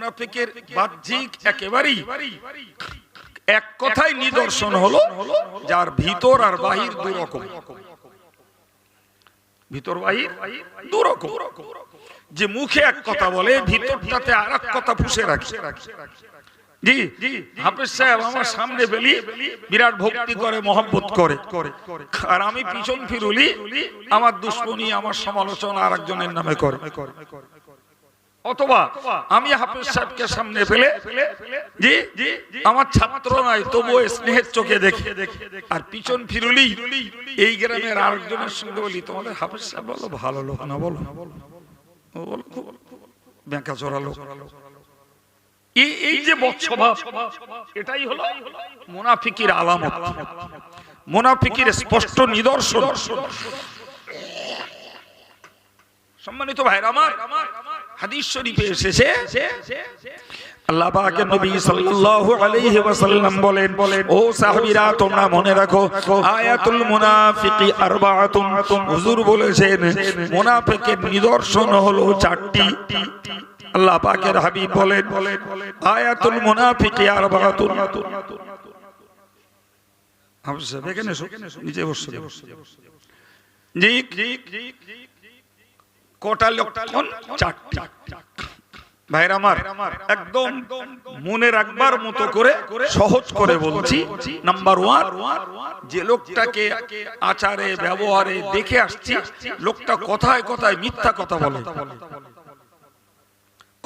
মোনাফিকের বাহ্যিক একেবারেই এক কথাই নিদর্শন হলো যার ভিতর আর বাহির দুরকম। ভিতর, বাহির দুরকম। যে মুখে এক কথা বলে, ভিতরটাতে আর এক কথা পুষে রাখে। জি, হাফেজ সাহেব আমার সামনে বেলি বিরাট ভক্তি করে, মহব্বত করে। আর আমি পিছন ফিরুলি, আমার দুশ্মনী, আমার সমালোচনা আর একজনের নামে করে। অথবা আমি হাফেজ সাহেবকে সামনে পেলে জি আমার ছাত্র নয়, তবুও স্নেহের চোখে দেখে। আর পিছন ফিরুলি, এই গ্রামের আরেকজনের সঙ্গে বলি, তোমাদের হাফেজ সাহেব বলো, ভালো লোক না বলো? বলো এই যে বৎসভাব, এটাই হলো মুনাফিকির আলামত। মুনাফিকির স্পষ্ট নিদর্শন। সম্মানিত ভাইরা আমার হাদিস শরীফে এসেছে। আল্লাহ পাকের নবী সাল্লাল্লাহু আলাইহি ওয়াসাল্লাম বলেন ও সাহাবীরা তোমরা মনে রাখো আয়াতুল মুনাফিকি আরবাআতুন। হুজুর বলেছেন মুনাফিকের নিদর্শন হলো চারটি। আল্লাহ পাকের হাবিব বলেন আয়াতুল মুনাফিকি আরবাআতুন। আপনি এখানে এসো। নিচে বসে। জি। কটা লক্ষণ চারটি। ভাইরা আমার একদম মনে রাখবার মতো করে সহজ করে বলছি নাম্বার ওয়ান যে লোকটাকে আচারে ব্যবহারে দেখে আসছি লোকটা কথায় কথায় মিথ্যা কথা বলে।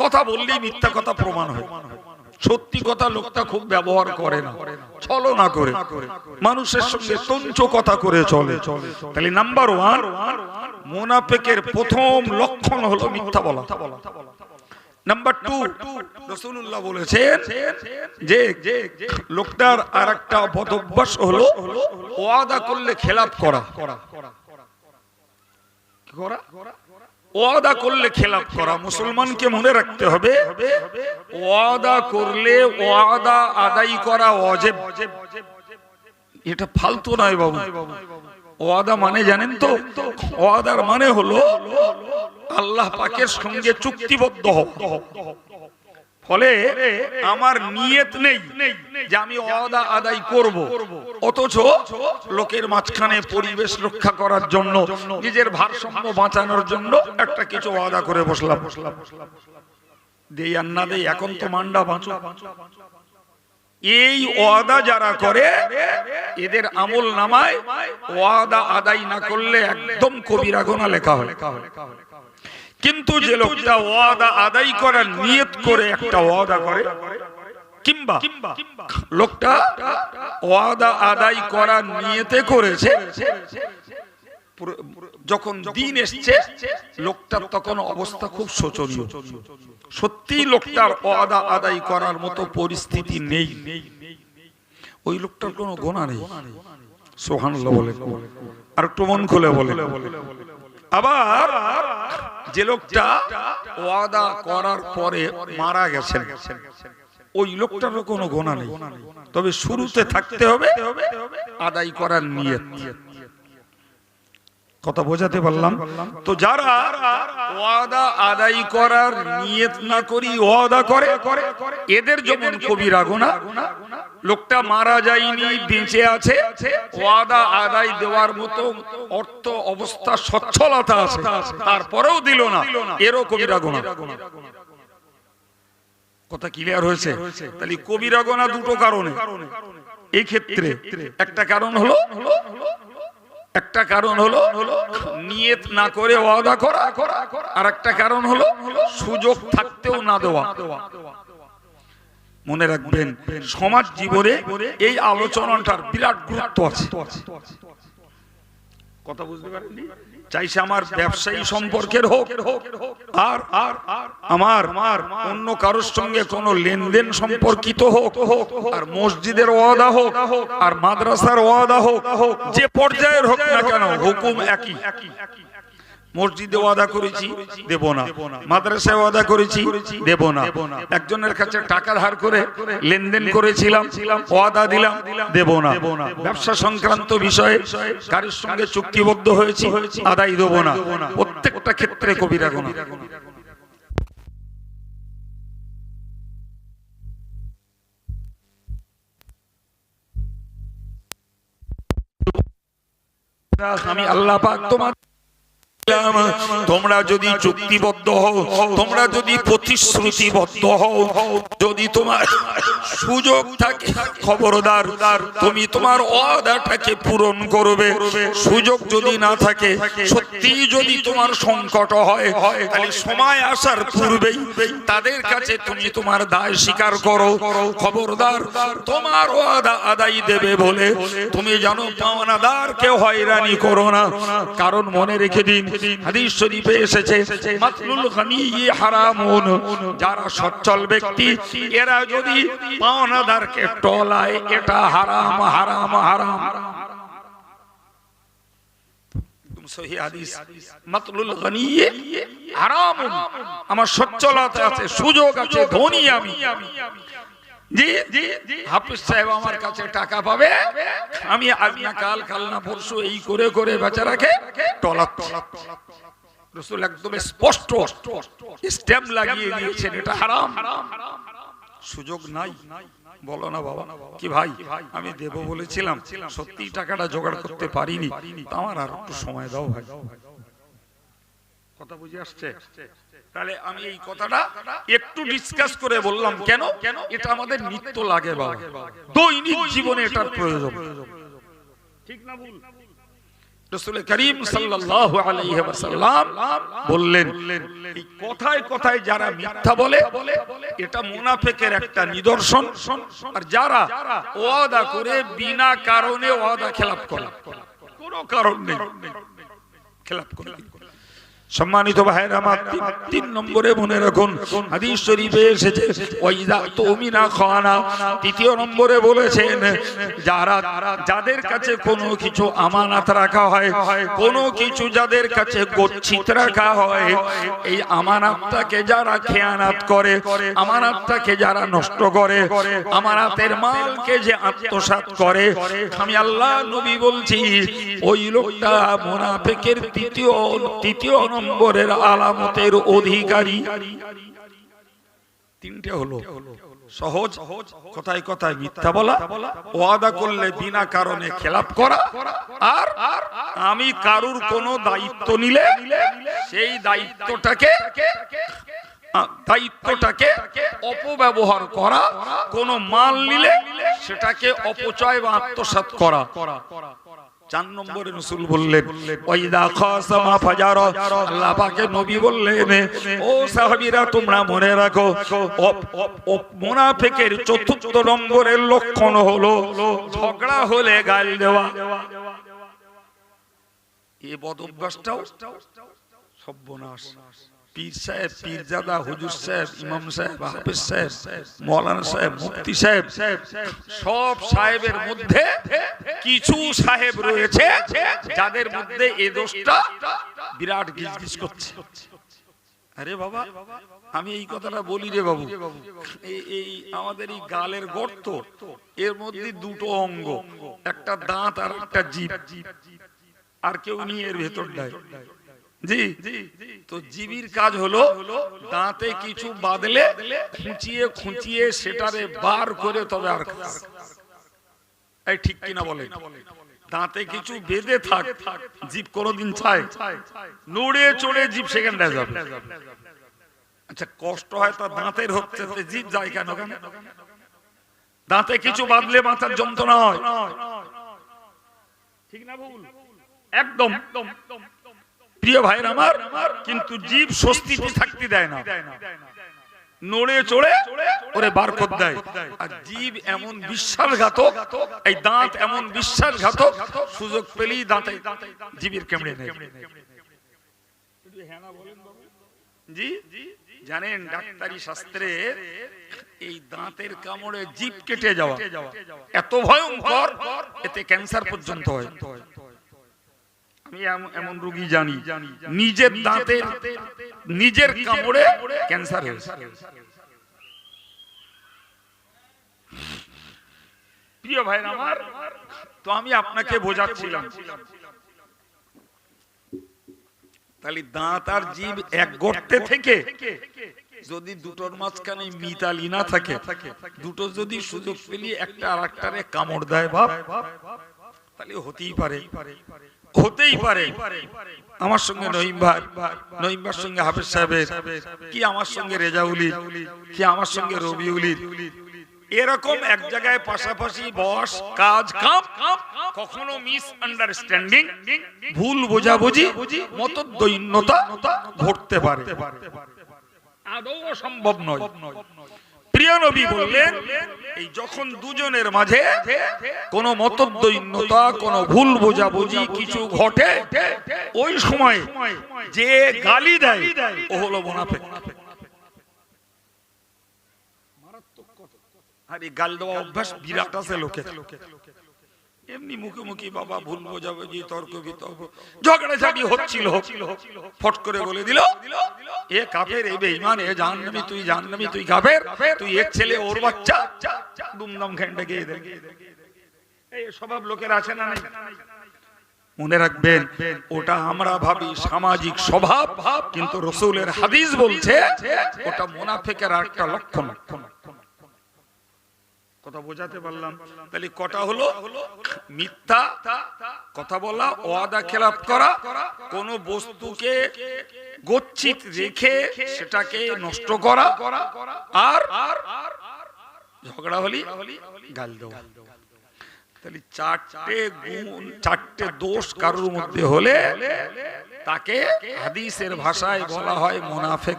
কথা বললেই মিথ্যা কথা প্রমাণ হয়। সত্যি কথা লোকটা খুব ব্যবহার করে না চলো না করে। মানুষের সঙ্গে তঞ্চ কথা করে চলে। তাহলে নাম্বার ওয়ান মোনাফেকের প্রথম লক্ষণ হলো মিথ্যা বলা। নাম্বার টু রসুল্লাহ বলেছেন যে লোকটার আর একটা বদভ্যাস হলো ওয়াদা করলে খেলাপ করা। ওয়াদা করলে খেলাপ করা। মুসলমানকে মনে রাখতে হবে, ওয়াদা করলে ওয়াদা আদায় করা অজেব এটা ফালতু নয় বাবু। ওয়াদা মানে জানেন তো? ওয়াদার মানে হলো আল্লাহ পাকের সঙ্গে চুক্তিবদ্ধ ফলে আমার নিয়ত নেই যে আমি ওয়াদা আদায় করব। অথচ লোকের মাঝখানে পরিবেশ রক্ষা করার জন্য, নিজের ভারসাম্য বাঁচানোর জন্য একটা কিছু ওয়াদা করে বসলাম। দেই আর না দেই, এখন তো মান্ডা বাঁচো। এই ওয়াদা যারা করে এদের আমল নামায় ওয়াদা আদায় না করলে একদম কবিরা গোনা লেখা হয়। কিন্তু যে লোকটা ওয়াদা আদায় করার নিয়ত করে একটা ওয়াদা করে কিংবা লোকটা ওয়াদা আদায় করার নিয়তে করেছে যখন দিন এসছে লোকটার তখন অবস্থা খুব শোচনীয়। সত্যি লোকটার ওয়াদা আদায় করার মতো পরিস্থিতি নেই। ওই লোকটার কোনো গোনা নেই। সোহান বলে আর একটু মন খুলে বলে। আবার যে লোকটা ওয়াদা করার পরে মারা গেছেন। ওই লোকটারও কোনো গোনা নেই। তবে শুরুতে থাকতে হবে আদায় করার নিয়ত। কথা বোঝাতে পারলাম। তো যারা ওয়াদা আদায় করার নিয়ত না করি, ওয়াদা করে, এদের যেমন কবিরা গোনা লোকটা মারা যায়নি, বেঁচে আছে, ওয়াদা আদায় দেওয়ার মতো অর্থ, অবস্থা, সচ্ছলতা আছে, তারপরেও দিল না, এরও কবিরা গোনা কথা ক্লিয়ার হয়েছে? তাহলে কবিরা গোনা দুটো কারণে। এই ক্ষেত্রে একটা কারণ হলো একটা কারণ হলো নিয়ত না করে ওয়াদা করা আর একটা কারণ হলো সুযোগ থাকতেও না দেওয়া। মনে রাখবেন, সমাজ জীবনে এই আলোচনাটার বিরাট গুরুত্ব আছে। কথা বুঝতে পারেননি? চাইছে আমার ব্যবসায়ী সম্পর্কের হোক আর আর আমার আমার অন্য কারোর সঙ্গে কোনো লেনদেন সম্পর্কিত হোক আর মসজিদের ওয়াদা হোক আর মাদ্রাসার ওয়াদা হোক যে পর্যায়ের হোক না কেন হুকুম একই। মসজিদে ওয়াদা করেছি, দেব না। মাদ্রাসায় ওয়াদা করেছি, দেব না। একজনের কাছে টাকা ধার করে লেনদেন করেছিলাম, ওয়াদা দিলাম, দেব না। ব্যবসা সংক্রান্ত বিষয়ে কারোর সঙ্গে চুক্তিবদ্ধ হয়েছি, আদায় দেব না। প্রত্যেকটা ক্ষেত্রে কবিরা গোনা আমি আল্লাহ পাক তোমার তোমরা যদি চুক্তিবদ্ধ হও, তোমরা যদি প্রতিশ্রুতিবদ্ধ হও, যদি তোমার সুযোগ থাকে, খবরদার, তুমি তোমার ওয়াদাটাকে পূরণ করবে। সুযোগ যদি না থাকে, সত্যি যদি তোমার সংকট হয় তাহলে সময় আসার পূর্বেই তাদের কাছে তুমি তোমার দায় স্বীকার করো। খবরদার, তোমার ওয়াদা আদায় দেবে বলে তুমি জানো, পাওনাদারকে হয়রানি করো না। কারণ মনে রেখে দিন হাদিস শরীফে এসেছে, মাতলুল গানি হারামুন, যারা সচ্ছল ব্যক্তি, এরা যদি পাওনাদারকে টলায়, এটা হারাম হারাম হারাম। আমার সচ্ছলতা আছে, সুযোগ আছে, ধনী আমি। জি হাফিজ সাহেব আমার কাছে টাকা পাবে? আমি আজ না কাল কাল না পরশু এই করে করে বেচারাকে টলা টলা রসুল একদম স্পষ্ট স্ট্যাম্প লাগিয়ে দিয়েছেন এটা হারাম। সুযোগ নাই। বলো না বাবা কি ভাই আমি দেব বলেছিলাম সত্যি টাকাটা জোগাড় করতে পারিনি। আমার আর একটু সময় দাও ভাই। কথা বুঝে আসছে? তাহলে আমি এই কথাটা একটু ডিসকাস করে বললাম কেন? কেন এটা আমাদের নিত্য লাগে বাবা। দৈনিক জীবনে এটার প্রয়োজন। ঠিক না ভুল? রসুল করিম সাল্লাল্লাহু আলাইহি ওয়াসাল্লাম বললেন এই কথায় কথায় যারা মিথ্যা বলে এটা মুনাফিকের একটা নিদর্শন। আর যারা ওয়াদা করে বিনা কারণে ওয়াদা খেলাপ করে কোনো কারণ নেই। খেলাপ করে সম্মানিত ভাইরা আমার তিন- নম্বরে মনে রাখুন, হাদিস শরীফে এসেছে ওয়াইদা তুমিনা খানা। তৃতীয় নম্বরে বলেছেন, যারা যাদের কাছে কোনো কিছু আমানত রাখা হয়, কোনো কিছু যাদের কাছে গচ্ছিত রাখা হয়, এই আমানাতটাকে যারা খেয়ানাত করে, আমানাতটাকে যারা নষ্ট করে, আমানাতের মালকে যে আত্মসাৎ করে, আমি আল্লাহ নবী বলছি, ওই লোকটা মুনাফিকের তৃতীয় তৃতীয় নম্বরের আলামতের অধিকারী। তিনটে হলো, সহজ, কথায় কথায় মিথ্যা বলা, ওয়াদা করলে বিনা কারণে খেলাপ করা, আর আমি কারুর কোনো দায়িত্ব নিলে সেই দায়িত্বটাকে দায়িত্বটাকে অপব্যবহার করা, কোন মাল নিলে সেটাকে অপচয় বা আত্মসাৎ করা। চার নম্বরে রসুল বললেন ওয়াইদা খাসামা ফাজার আল্লাহ পাকের নবী বললেন ও সাহাবীরা তোমরা মনে রাখো মুনাফিকের চতুর্থ নম্বরের লক্ষণ হলো ঝগড়া হলে গাল দেওয়া। এই বদ অভ্যাসটাও সর্বনাশ। পীর সাহেব পীরজাদা হুজুর সাহেব ইমাম সাহেব হাফিজ সাহেব মৌলানা সাহেব মুফতি সাহেব সব সাহেবের মধ্যে কিছু সাহেব রয়েছে যাদের মধ্যে এই দোষটা বিরাট গিজগিজ করছে। আরে বাবা আমি এই কথাটা বলি রে বাবু। এই এই আমাদের এই গালের গর্ত এর মধ্যে দুটো অঙ্গ একটা দাঁত আর একটা জিভ। আর কেউ নিয়ে এর ভেতর দেয় জি তো জীবির কাজ হলো দাঁতে কিছু বাদলে খুঁচিয়ে খুঁচিয়ে সেটারে বার করে তবে আর এই ঠিক কিনা বলে দাঁতে কিছু বেঁধে থাক জীব কোনোদিন চায় নড়ে চড়ে জীব সেখানটায় যাবে। আচ্ছা কষ্ট হয় তা দাঁতের হচ্ছে জীব যায় কেন কেন দাঁতে কিছু বাঁধলে মাথার যন্ত্রণা হয়। ঠিক না ভুল? একদম। একদম। প্রিয় ভাইয়ের আমার, কিন্তু জীব স্বস্তিতে থাকতে দেয় না। নড়ে চড়ে ওরে বার দেয়। আর জীব এমন বিশ্বাসঘাতক, এই দাঁত এমন বিশ্বাসঘাতক, সুযোগ পেলেই দাঁতে জীবের কেমড়ে জানেন ডাক্তারি শাস্ত্রে এই দাঁতের কামড়ে জীব কেটে যাওয়া, এত ভয়ঙ্কর, এতে ক্যান্সার পর্যন্ত হয়। আমি এম- এমন রোগী জানি। নিজের দাঁতের নিজের কামড়ে ক্যান্সার হয়েছে। প্রিয় ভাই আমার তো আমি আপনাকে বোঝাচ্ছিলাম। তাহলে দাঁত আর জীব এক গর্তে থেকে যদি দুটোর মাঝখানে মিতালি না থাকে দুটো যদি সুযোগ পেলি একটা আর একটারে কামড় দেয় বাপ। তাহলে হতেই পারে। হতেই পারে। আমার সঙ্গে নহিমবার সঙ্গে সাহেবের, কি আমার সঙ্গে রেজাউলির, কি আমার সঙ্গে এরকম এক জায়গায় পাশাপাশি বস, কাজ, কাম, কখনো মিস আন্ডারস্ট্যান্ডিং ভুল বোঝাবুঝি, মতদ্বৈন্যতা ঘটতে পারে। আদৌ সম্ভব নয়। প্রিয় নবী বললেন, এই যখন দুজনের মাঝে কোনো মতদ্বৈন্যতা, কোনো ভুল বোঝাবুঝি কিছু ঘটে, ওই সময় যে গালি দেয়, ও হলো মোনাফেক। আর এই গাল দেওয়া অভ্যাস বিরাট আছে লোকে এমনি মুখে মুখে বাবা ভুল বোঝাবুঝি, তর্ক বিতর্ক ঝগড়া ঝাড়ি হচ্ছিল। ফট করে বলে দিল, এ কাফের, এ বেঈমান, এ জাহান্নামী, তুই জাহান্নামী, তুই কাফের, তুই এক ছেলে, ওর বাচ্চা। দুমদম ঘেন্টে গিয়ে দে এই স্বভাব লোকের আছে না মনে রাখবেন, ওটা আমরা ভাবি সামাজিক স্বভাব, কিন্তু রসুলের হাদিস বলছে, ওটা মোনাফেকের একটা লক্ষণ। কথা বোঝাতে পারলাম। তাহলে কটা হলো? মিথ্যা কথা বলা ওয়াদা খেলাপ করা কোন বস্তুকে গচ্ছিত রেখে সেটাকে নষ্ট করা আর ঝগড়া হলি গাল দেওয়া। তাহলে চারটে গুণ চারটে দোষ কারোর মধ্যে হলে তাকে হাদিসের ভাষায় বলা হয় মোনাফেক।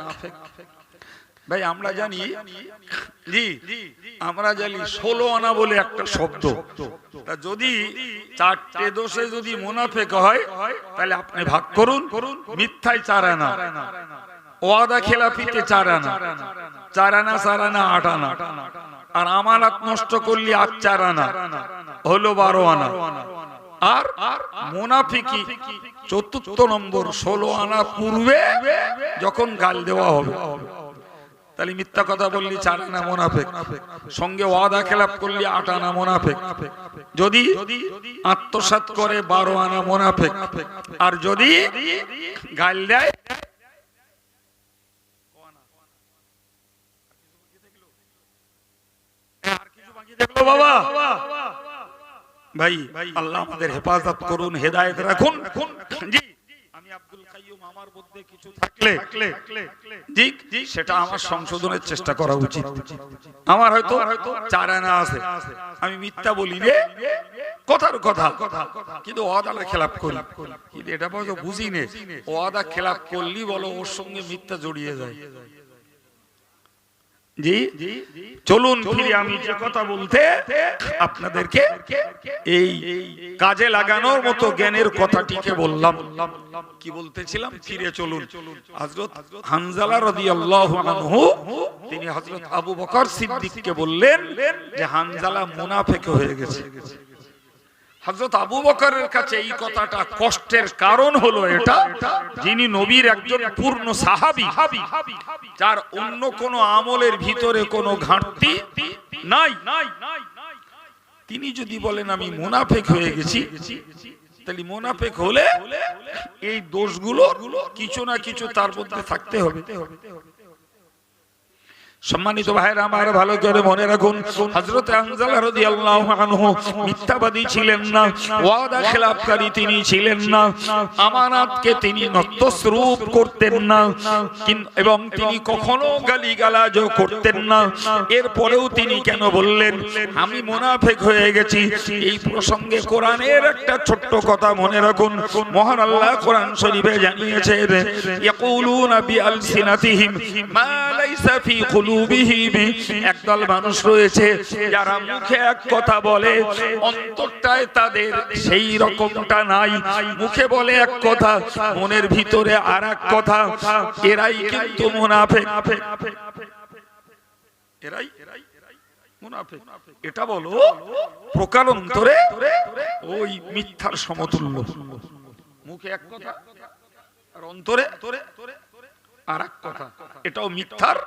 ভাই আমরা জানি জি আমরা জানি ষোলো আনা বলে একটা শব্দ। তা যদি চারটে দোষে যদি মোনাফেক হয় তাহলে আপনি ভাগ করুন। করুন মিথ্যায় চার আনা। ওয়াদা খেলাফিতে চার আনা। চার আনা চার আনা আট আনা। আর আমার আমানত নষ্ট করলে আট চার আনা। হলো বারো আনা। আর আর মোনাফিকি চতুর্থ নম্বর ষোলো আনা পূর্বে যখন গাল দেওয়া হবে। তাহলে মিথ্যা কথা বললি চার আনা মোনাফেক। সঙ্গে ওয়াদা খেলাপ করলি আট আনা মোনাফেক। যদি আত্মসাত করে বারো আনা মোনাফেক। আর যদি গাল দেয় বাবা। রাখুন। আমি আব্দুল কাইয়ুম, আমার মধ্যে কিছু থাকলে জি সেটা আমার সংশোধনের চেষ্টা করা উচিত। আমার হয়তো চার আনা আছে। আমি মিথ্যা বলি রে। কথার কথা। কিন্তু ওয়াদা খেলাপ করি। কিন্তু এটা বুঝি নে। ওয়াদা খেলাপ করলি বলো ওর সঙ্গে মিথ্যা জড়িয়ে যায়। জি, চলুন ফিরে আমি যে কথা বলতে আপনাদেরকে এই কাজে লাগানোর মতো জ্ঞানের কথাটিকে বললাম। কি বলতেছিলাম? ফিরে চলুন। হযরত হানজালা রাদিয়াল্লাহু আল্লাহ তিনি হযরত আবু বকর সিদ্দিককে বললেন যে হানজালা মুনাফিক হয়ে গেছে। হযরত আবু বকরের কাছে এই কথাটা কষ্টের কারণ হলো এটা, যিনি নবীর একজন পূর্ণ সাহাবী, যার অন্য কোন আমলের ভিতরে কোনো ঘাটতি নাই। তিনি যদি বলেন, আমি মুনাফেক হয়ে গেছি, তাহলে মোনাফেক হলে এই দোষগুলো কিছু না কিছু তার মধ্যে থাকতে হবে। সম্মানিত ভাইরা আমার ভালো করে মনে রাখুন, হযরত হানজালা রাদিয়াল্লাহু আনহু মিথ্যাবাদী ছিলেন না, ওয়াদা খেলাফকারী তিনি ছিলেন না, আমানাতকে তিনি নতস্রূপ করতেন না এবং তিনি কখনো গালিগালাজ করতেন না। এরপরেও তিনি কেন বললেন, আমি মুনাফিক হয়ে গেছি। এই প্রসঙ্গে কোরআনের একটা ছোট্ট কথা মনে রাখুন। মহান আল্লাহ কোরআন শরীফে জানিয়েছেন, ইয়াকুলুনা বিআলসিনাতিহিম, মা লাইসা ফি একদল মানুষ রয়েছে যারা মুখে এক কথা বলে, অন্তরটায় তাদের সেই রকমটা নাই। মুখে বলে এক কথা, মনের ভিতরে আর এক কথা, এরাই কিন্তু মুনাফেক। এরাই এটা বলো ওই মিথ্যার সমতুল্য। মুখে এক কথা আর অন্তরে আর এক কথা, এটাও মিথ্যার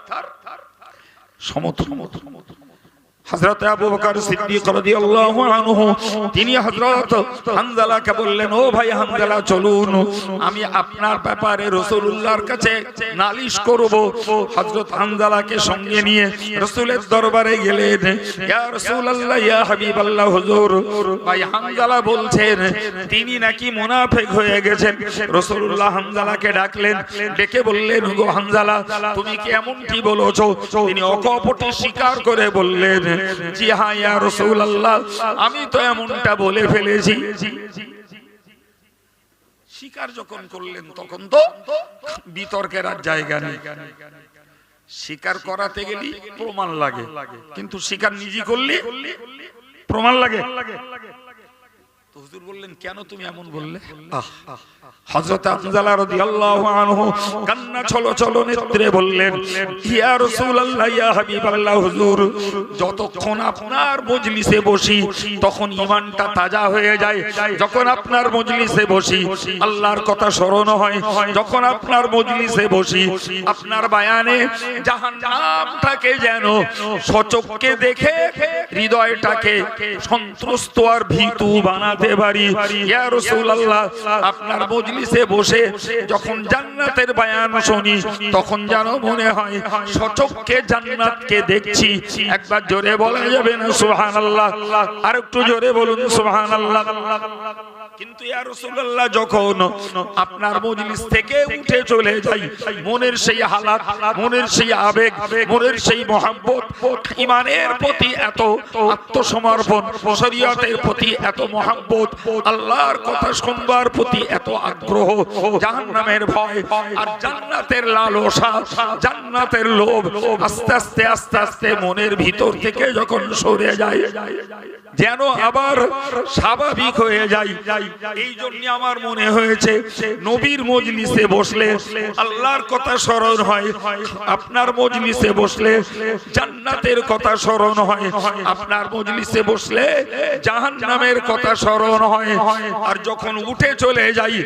সমতুল্য হযরত আবু বকর সিদ্দিক রাদিয়াল্লাহু আনহু, তিনি হযরত হানজালাকে বললেন, ও ভাই হামজালা, চলুন, আমি আপনার ব্যাপারে রাসূলুল্লাহর কাছে নালিশ করব। হযরত হানজালাকে সঙ্গে নিয়ে রাসূলের দরবারে গেলেন। ইয়া রাসূলুল্লাহ, ইয়া হাবিবাল্লাহ, হুজুর, ভাই হামজালা বলছেন, তিনি নাকি মুনাফিক হয়ে গেছেন। রাসূলুল্লাহ হানজালাকে ডাকলেন, ডেকে বললেন গো হানজালা তুমি কি এমনটি বলেছ? তিনি অকপটে স্বীকার করে বললেন জি হ্যাঁ ইয়া রাসূলুল্লাহ, আমি তো এমনটা বলে ফেলেছি। স্বীকার যখন করলেন, তখন তো বিতর্কের আর জায়গা নেই। স্বীকার করাতে গেলে প্রমাণ লাগে। কিন্তু স্বীকার নিজে করলে প্রমাণ লাগে। হুজুর বললেন কেন তুমি এমন বললে? হযরত রাদিয়াল্লাহু আনহু কান্না ছলো ছলো নেত্রে বললেন ইয়া রাসূলুল্লাহ ইয়া হাবিবাল্লাহ হুজুর যতক্ষণ আপনার মজলিসে বসি তখন ঈমানটা তাজা হয়ে যায়। যখন আপনার মজলিসে বসি আল্লাহর কথা স্মরণ হয়। যখন আপনার মজলিসে বসি আপনার বায়ানে জাহান্নামটাকে যেন সচক্ষে দেখে হৃদয়টাকে সন্ত্রস্ত আর ভীতু বানাতে পারি ইয়া রাসূলুল্লাহ, আপনার মজলিসে বসে যখন জান্নাতের বায়ান শুনি, তখন যেন মনে হয় সচক্ষে জান্নাতকে দেখছি। একবার জোরে বলা যাবে না, সুবহানাল্লাহ। আর একটু জোরে বলুন, সুবহানাল্লাহ। কিন্তু ইয়া রাসূলুল্লাহ, যখন আপনার মজলিস থেকে উঠে চলে যাই, মনের সেই হালাত, মনের সেই আবেগ, মনের সেই মহব্বত, ইমানের প্রতি এত আত্মসমর্পণ, শরীয়তের প্রতি এত মহব্বত, আল্লাহর কথা শুনবার প্রতি এত আগ্রহ, জাহান্নামের ভয়, আর জান্নাতের লালসা, জান্নাতের লোভ আস্তে আস্তে আস্তে আস্তে মনের ভিতর থেকে যখন সরে যায়, যেন আবার স্বাভাবিক হয়ে যায় এই জন্য আমার মনে হয়েছে নবীর মজলিসে বসলে আল্লাহর কথা স্মরণ হয়, আপনার মজলিসে বসলে জান্নাতের কথা স্মরণ হয়, আপনার মজলিসে বসলে জাহান্নামের কথা স্মরণ হয়। আর যখন উঠে চলে যাই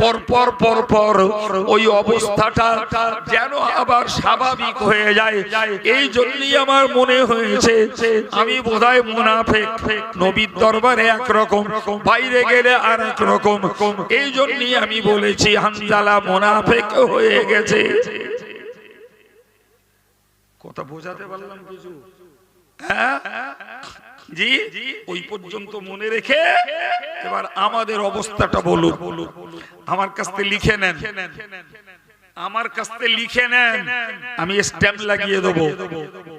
পর পর পর পর ওই অবস্থাটা যেন আবার স্বাভাবিক হয়ে যায়। এই জন্যই আমার মনে হয়েছে, আমি বোধহয় মুনাফেক। নবীর দরবারে একরকম, বাইরে গেলে আর এক এই জন্যই আমি বলেছি হানজালা মোনাফেক হয়ে গেছে। কথা বোঝাতে পারলাম কিছু? হ্যাঁ? জি, ওই পর্যন্ত মনে রেখে এবার আমাদের অবস্থাটা বলুন। আমার কাছ থেকে লিখে নেন। আমার কাছ থেকে লিখে নেন। আমি স্ট্যাম্প লাগিয়ে দেবো।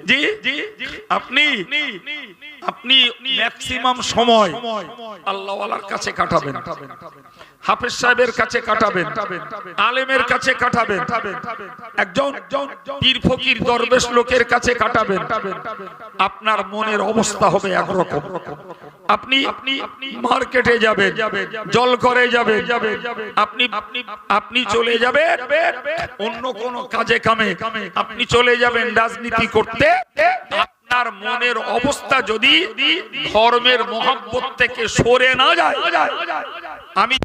জি? জি আপনি আপনি ম্যাক্সিমাম সময় আল্লাহওয়ালার কাছে কাটাবেন। হাফেজ সাহেবের কাছে কাটাবেন। আলেমের কাছে কাটাবেন। একজন পীর ফকির দরবেশ লোকের কাছে কাটাবেন। আপনার মনের অবস্থা হবে একরকম। আপনি আপনি মার্কেটে যাবে জল করে যাবে আপনি আপনি আপনি চলে যাবে অন্য কোন কাজে কামে। আপনি চলে যাবেন রাজনীতি করতে। আপনার মনের অবস্থা যদি ধর্মের মহাব্বত থেকে সরে না যায়, আমি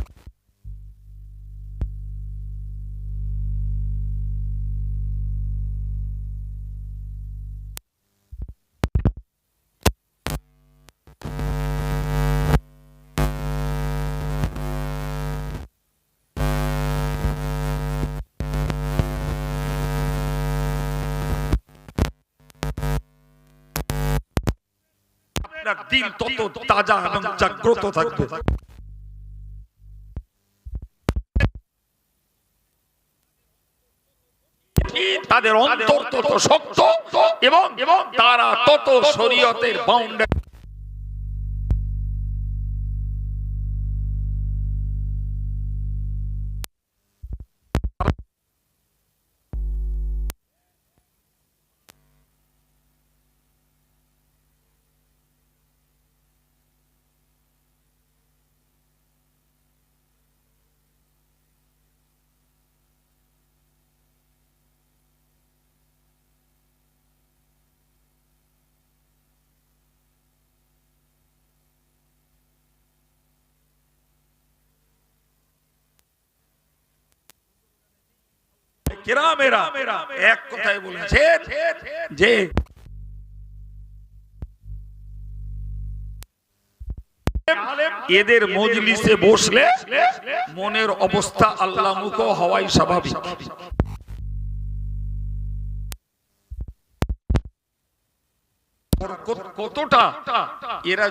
দিল তত তাজা এবং জাগ্রত থাকবে। তাদের অন্তর তত শক্ত এবং তারা তত শরীয়তের বাউন্ডারি এক কথায় বলেছেন যে এদের মজলিসে বসলে মনের অবস্থা আল্লাহ মুখ হওয়াই স্বাভাবিক। কতটা এরা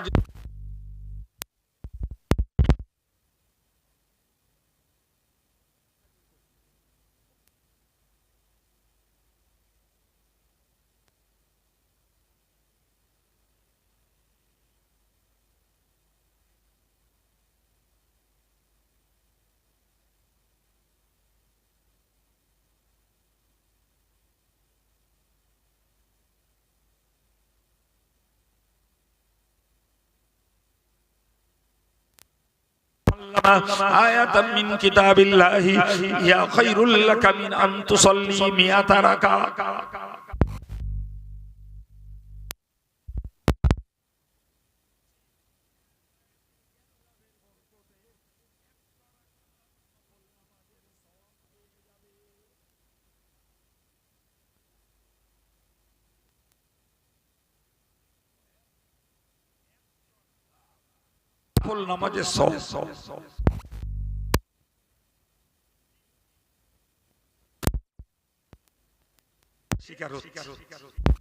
آية من كتاب الله يا خير لك من أن تصلي مئة ركعة ফুল নামাজে সব স্বীকার হচ্ছে।